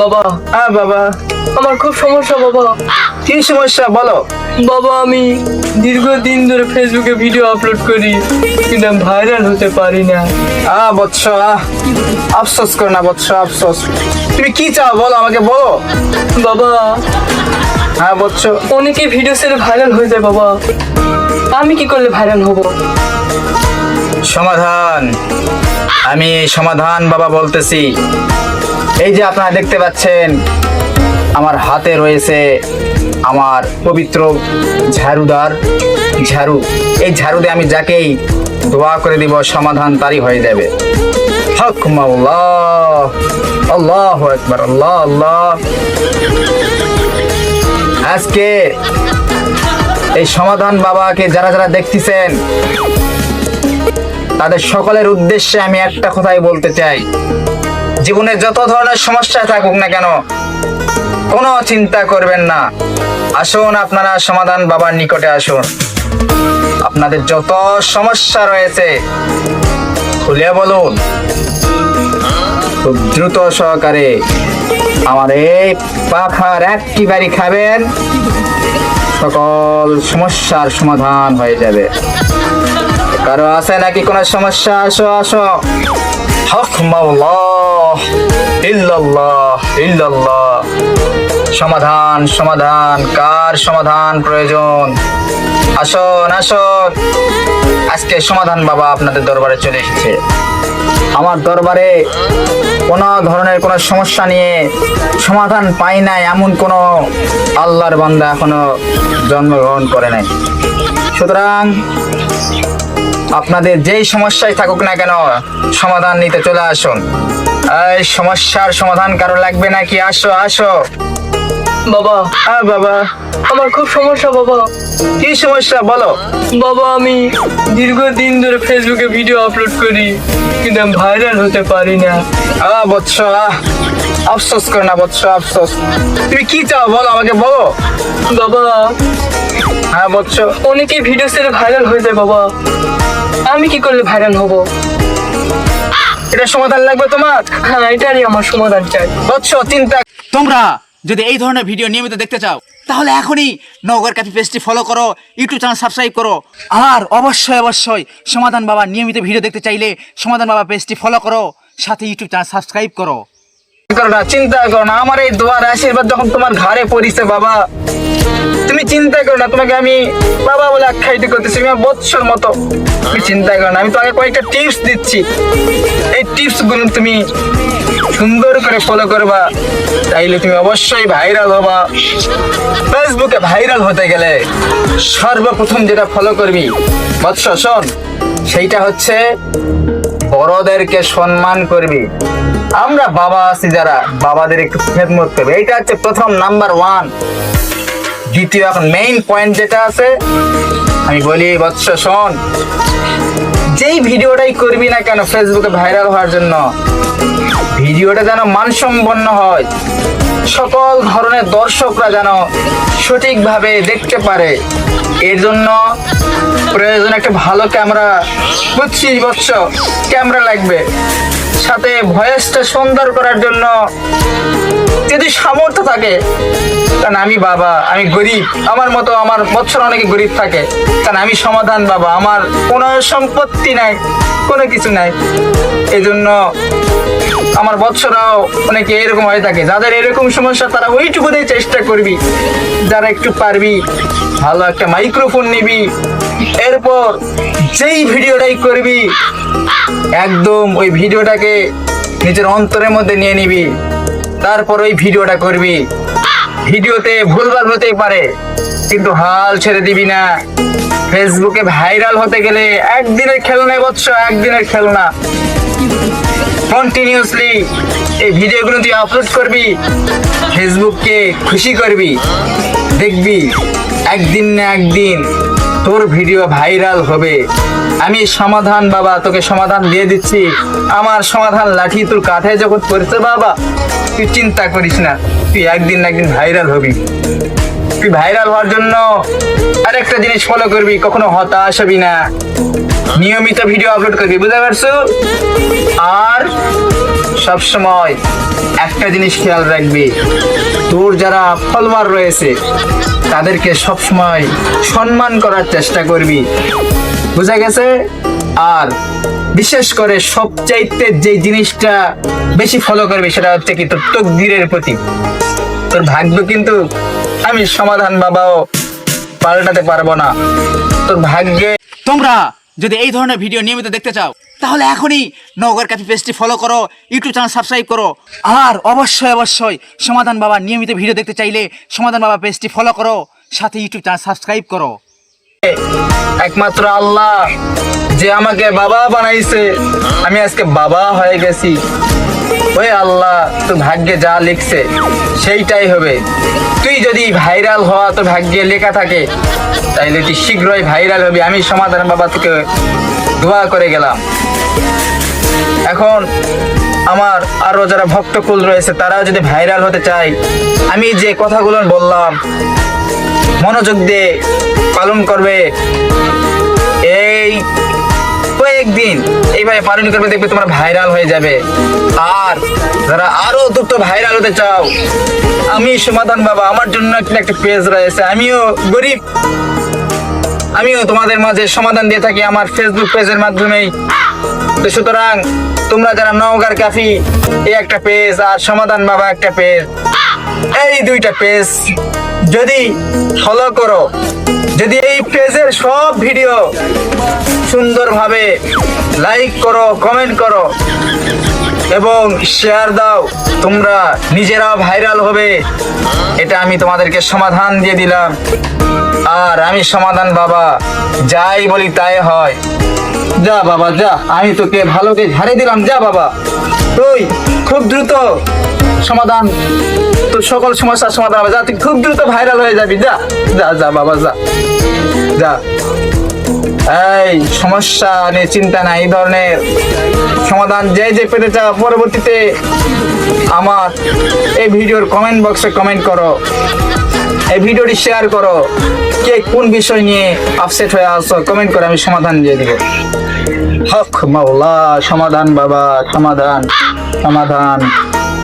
বাবা। হ্যাঁ বাবা। আমার খুব সমস্যা বাবা। কি সমস্যা বলো? বাবা আমি দীর্ঘদিন ধরে ফেসবুকে ভিডিও আপলোড করি। কিন্তু ভাইরাল হতে পারি না। আহ বৎস আফসোস করো না বৎস আফসোস। তুমি কি চাও বলো আমাকে বলো। বাবা। হ্যাঁ বৎস। অনেকে ভিডিও ছেড়ে ভাইরাল হয়ে যায় বাবা। আমি কি করলে ভাইরাল হব? সমাধান। আমি সমাধান বাবা বলতেছি। এই যে আপনারা দেখতে পাচ্ছেন, আমার হাতে রয়েছে আমার পবিত্র ঝাড়ুদার ঝাড়ু। এই ঝাড়ু দিয়ে আমি যাকেই দোয়া করে দিব, সমাধান তারই হয়ে যাবে। আল্লাহ। আজকে এই সমাধান বাবাকে যারা যারা দেখতেছেন, তাদের সকলের উদ্দেশ্যে আমি একটা কথাই বলতে চাই। জীবনে যত ধরনের সমস্যা থাকুক না কেন, কোনো চিন্তা করবেন না। আসুন আপনারা সমাধান বাবার নিকটে আসুন। আপনাদের যত সমস্যা রয়েছে, খুলে বলুন। খুব দ্রুত সহকারে আমার এই পাখার একটি বাড়ি খাবেন। সকল সমস্যার সমাধান হয়ে যাবে। কারও আছে নাকি কোনো সমস্যা? আসো আসো। হক ইল্লাল্লাহ। সমাধান সমাধান। কার সমাধান প্রয়োজন? আসুন আসুন। আজকে সমাধান বাবা আপনাদের দরবারে চলে এসেছে। আমার দরবারে কোনো ধরনের কোনো সমস্যা নিয়ে সমাধান পাই নাই, এমন কোনো আল্লাহর বান্দা এখনও জন্মগ্রহণ করে নাই। সুতরাং আপনাদের যেই সমস্যায় থাকুক না কেন সমাধান নিতে চলে আসুন। এই সমস্যার সমাধান কারও লাগবে নাকি? আসো আসো। বাবা। হ্যাঁ বাবা। আমার খুব সমস্যা বাবা। কি সমস্যা? বলো। বাবা আমি দীর্ঘদিন ধরে ফেসবুকে ভিডিও আপলোড করি কিন্তু আমি ভাইরাল হতে পারি না। আহ বৎস আহ। আফসোস করো না বৎস আফসোস। তুমি কি চাও বলো আমাকে বলো। বাবা। হ্যাঁ বৎস। অনেকে ভিডিও ছেড়ে ভাইরাল হয়ে যায় বাবা? আমি কি করলে ভাইরাল হব? এটা সমাধান লাগবে তোমার? হ্যাঁ এটারই আমার সমাধান চাই। বৎস চিন্তা তোমরা যদি এই ধরনের ভিডিও নিয়মিত দেখতে চাও তাহলে এখনই নগর ক্যাফে পেজটি ফলো করো ইউটিউব চ্যানেল সাবস্ক্রাইব করো। আর অবশ্যই অবশ্যই সমাধান বাবা নিয়মিত ভিডিও দেখতে চাইলে সমাধান বাবা পেজটি ফলো করো সাথে ইউটিউব চ্যানেল সাবস্ক্রাইব করো। করো না চিন্তা করো না, আমার এই দোয়ার আশীর্বাদ যখন তোমার ঘরে পড়িছে, বাবা, তুমি চিন্তা করো না, তোমাকে আমি বাবা বলে আখ্যায়িত করতেছি আমার বৎসর মতো। তুমি চিন্তা করো না, আমি তোমাকে কয়েকটা টিপস দিচ্ছি। এই টিপসগুলো তুমি সুন্দর করে ফলো করবা, তাইলে তুমি অবশ্যই ভাইরাল হবা। ফেসবুকে ভাইরাল হতে গেলে সর্বপ্রথম যেটা ফলো করবি, বৎস, শোন, সেইটা হচ্ছে বড়দেরকে সম্মান করবি। আমরা বাবা আছি যারা বাবাদের একটু খেদমত করবে। এইটা হচ্ছে প্রথম নাম্বার ওয়ান। দ্বিতীয় এখন মেইন পয়েন্ট যেটা আছে, আমি বলি বৎস শোন, যেই ভিডিওটাই করবি না কেন ফেসবুকে ভাইরাল হওয়ার জন্য, ভিডিওটা যেন মানসম্পন্ন হয়, সকল ধরনের দর্শকরা যেন সঠিকভাবে দেখতে পারে, এর জন্য প্রয়োজন একটা ভালো ক্যামেরা বুঝছিস বৎস ক্যামেরা লাগবে। সাথে ভয়েসটা সুন্দর করার জন্য যদি সামর্থ্য থাকে, কারণ আমি বাবা, আমি গরিব, আমার মতো আমার বছর অনেকে গরিব থাকে, কারণ আমি সমাধান বাবা, আমার কোনো সম্পত্তি নাই, কোনো কিছু নাই। এই জন্য আমার বৎসরাও অনেকে এরকম হয়ে থাকে। যাদের এরকম সমস্যা, তারা ওইটুকুতেই চেষ্টা করবি। যারা একটু পারবি, ভালো একটা মাইক্রোফোন নিবি। এরপর যেই ভিডিওটাই করবি, একদম ওই ভিডিওটাকে নিজের অন্তরের মধ্যে নিয়ে নিবি। তারপর ওই ভিডিওটা করবি। ভিডিওতে ভুলভাল হতেই পারে, কিন্তু হাল ছেড়ে দিবি না। ফেসবুকে ভাইরাল হতে গেলে একদিনের খেলনা বৎস, একদিনের খেলনা। কন্টিনিউসলি এই ভিডিওগুলো তুই আপলোড করবি ফেসবুককে খুশি করবি, দেখবি, একদিন না একদিন তোর ভিডিও ভাইরাল হবে। আমি সমাধান বাবা, তোকে সমাধান দিয়ে দিচ্ছি। আমার সমাধান লাঠি তোর কাঁধে যখন পড়ছে বাবা, তুই চিন্তা করিস না, তুই একদিন না একদিন ভাইরাল হবি। তুই ভাইরাল হওয়ার জন্য আরেকটা জিনিস ফলো করবি, কখনো হতাশ হবি না। নিয়মিত ভিডিও আপলোড করবি বুঝতে পারছ? আর সব সময় একটা জিনিস খেয়াল রাখবি, তোর যারা ফলোয়ার রয়েছে, তাদেরকে সব সময় সম্মান করার চেষ্টা করবি। বুঝা গেছে? আর বিশেষ করে সবচাইতে যে জিনিসটা বেশি ফলো করবি, সেটা হচ্ছে কি তোর তকদিরের প্রতি তোর ভাগ্য কিন্তু আমি সমাধান বাবাও পাল্টাতে পারব না। তোর ভাগ্যে তোমরা যদি এই ধরনের ভিডিও নিয়মিত দেখতে চাও, তাহলে এখনই নগর ক্যাফে পেজটি ফলো করো ইউটিউব চ্যানেল সাবস্ক্রাইব করো। আর অবশ্যই অবশ্যই সমাধান বাবা নিয়মিত ভিডিও দেখতে চাইলে সমাধান বাবা পেজটি ফলো করো, সাথে ইউটিউব চ্যানেল সাবস্ক্রাইব করো। একমাত্র আল্লাহ যে আমাকে বাবা বানাইছে। আমি আজকে বাবা হয়ে গেছি। ওই আল্লাহ তোর ভাগ্যে যা লিখছে, সেইটাই হবে। তুই যদি ভাইরাল হওয়া তো ভাগ্যে লেখা থাকে তাইলে এটি শীঘ্রই ভাইরাল হবে। আমি সমাধান বাবা থেকে দোয়া করে গেলাম। এখন আমার আরও যারা ভক্তকুল রয়েছে, তারাও যদি ভাইরাল হতে চায়, আমি যে কথাগুলো বললাম, মনোযোগ দিয়ে পালন করবে, এই কয়েকদিন এইভাবে পালন করবে, দেখবে তোমরা ভাইরাল হয়ে যাবে। আর যারা আরও দ্রুত ভাইরাল হতে চাও, আমি সমাধান বাবা আমার জন্য একটা পেজ রয়েছে। আমিও গরিব। আমিও তোমাদের মাঝে সমাধান দিয়ে থাকি আমার ফেসবুক পেজের মাধ্যমেই। তো সুতরাং, তোমরা যারা নওগার কাফি, এই একটা পেজ আর সমাধান বাবা একটা পেজ এই দুইটা পেজ যদি ফলো করো যদি এই পেজের সব ভিডিও সুন্দরভাবে লাইক করো কমেন্ট করো এবং শেয়ার দাও, তোমরা নিজেরাও ভাইরাল হবে। এটা আমি তোমাদেরকে সমাধান দিয়ে দিলাম। আর আমি সমাধান বাবা, যাই বলি তাই হয়। যা বাবা, যা, আমি তোকে ভালোকে ঝাড়ে দিলাম, যা বাবা। তুই খুব দ্রুত সমাধান। তোর সকল সমস্যার সমাধান হবে। যা, তুই খুব দ্রুত ভাইরাল হয়ে যাবি, যা যা যা বাবা, যা। যা। এই, সমস্যা নিয়ে চিন্তা নাই, এই ধরনের সমাধান যে যে পেতে চাও, পরবর্তীতে আমার এই ভিডিওর কমেন্ট বক্সে কমেন্ট করো। এই ভিডিওটি শেয়ার করো। কে কোন বিষয় নিয়ে আপসেট হয়ে আসো কমেন্ট করে আমি সমাধান দিয়ে দিব। হক, মাওলা, সমাধান বাবা, সমাধান সমাধান।